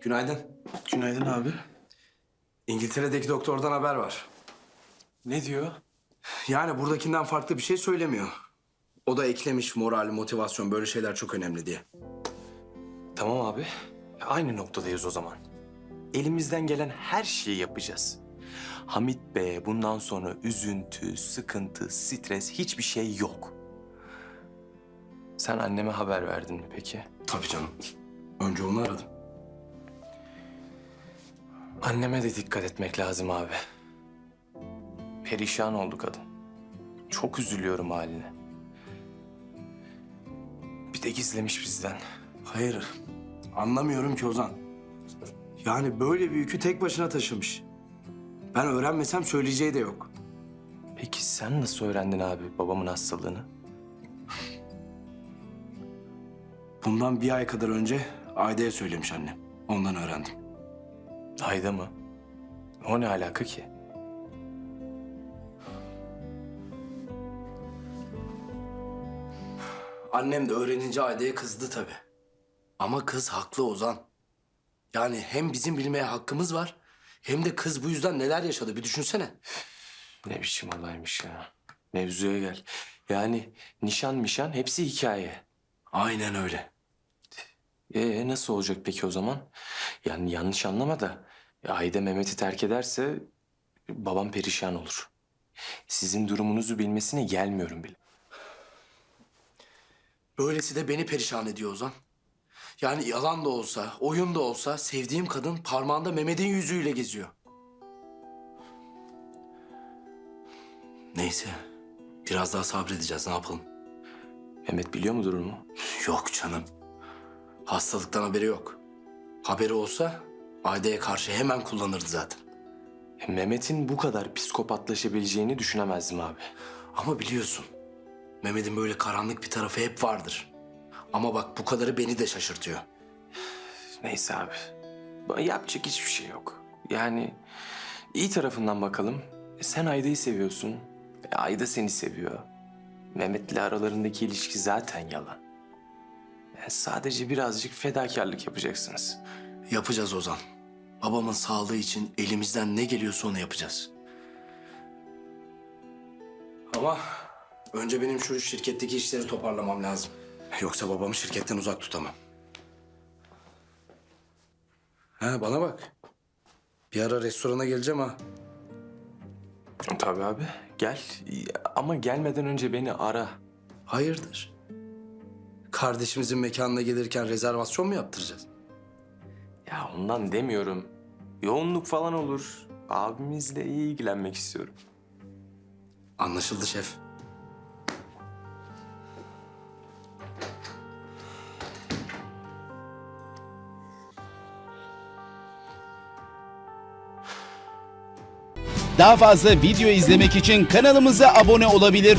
Günaydın. Günaydın abi. İngiltere'deki doktordan haber var. Ne diyor? Yani buradakinden farklı bir şey söylemiyor. O da eklemiş moral, motivasyon böyle şeyler çok önemli diye. Tamam abi. Aynı noktadayız o zaman. Elimizden gelen her şeyi yapacağız. Hamit Bey'e bundan sonra üzüntü, sıkıntı, stres hiçbir şey yok. Sen anneme haber verdin mi peki? Tabii canım. Önce onu aradım. Anneme de dikkat etmek lazım abi. Perişan oldu kadın. Çok üzülüyorum haline. Bir de gizlemiş bizden. Hayır. Anlamıyorum ki Ozan. Yani böyle bir yükü tek başına taşımış. Ben öğrenmesem söyleyeceği de yok. Peki sen nasıl öğrendin abi babamın hastalığını? Bundan bir ay kadar önce Ayda'ya söylemiş annem. Ondan öğrendim. Ayda mı? O ne alaka ki? Annem de öğrenince Ayda'ya kızdı tabii. Ama kız haklı Ozan. Yani hem bizim bilmeye hakkımız var... ...hem de kız bu yüzden neler yaşadı bir düşünsene. Ne biçim olaymış ya. Mevzuya gel. Yani nişan mişan hepsi hikaye. Aynen öyle. Ee nasıl olacak peki o zaman? Yani yanlış anlama da Ayda Mehmet'i terk ederse babam perişan olur. Sizin durumunuzu bilmesine gelmiyorum bile. Böylesi de beni perişan ediyor Ozan. Yani yalan da olsa, oyun da olsa sevdiğim kadın parmağında Mehmet'in yüzüğüyle geziyor. Neyse, biraz daha sabredeceğiz. Ne yapalım? Mehmet biliyor mu durumu? Yok canım. Hastalıktan haberi yok. Haberi olsa Ayda'ya karşı hemen kullanırdı zaten. Mehmet'in bu kadar psikopatlaşabileceğini düşünemezdim abi. Ama biliyorsun, Mehmet'in böyle karanlık bir tarafı hep vardır. Ama bak bu kadarı beni de şaşırtıyor. Neyse abi. Yapacak hiçbir şey yok. Yani iyi tarafından bakalım. E, Sen Ayda'yı seviyorsun. E, Ayda seni seviyor. Mehmet'le aralarındaki ilişki zaten yalan. Yani sadece birazcık fedakarlık yapacaksınız. Yapacağız Ozan. Babamın sağlığı için elimizden ne geliyorsa onu yapacağız. Ama önce benim şu şirketteki işleri toparlamam lazım. Yoksa babamı şirketten uzak tutamam. Ha bana bak. Bir ara restorana geleceğim ha. Tabii abi. Gel. Ama gelmeden önce beni ara. Hayırdır? Kardeşimizin mekanına gelirken rezervasyon mu yaptıracağız? Ya ondan demiyorum. Yoğunluk falan olur. Abimizle iyi ilgilenmek istiyorum. Anlaşıldı şef. Daha fazla video izlemek için kanalımıza abone olabilir.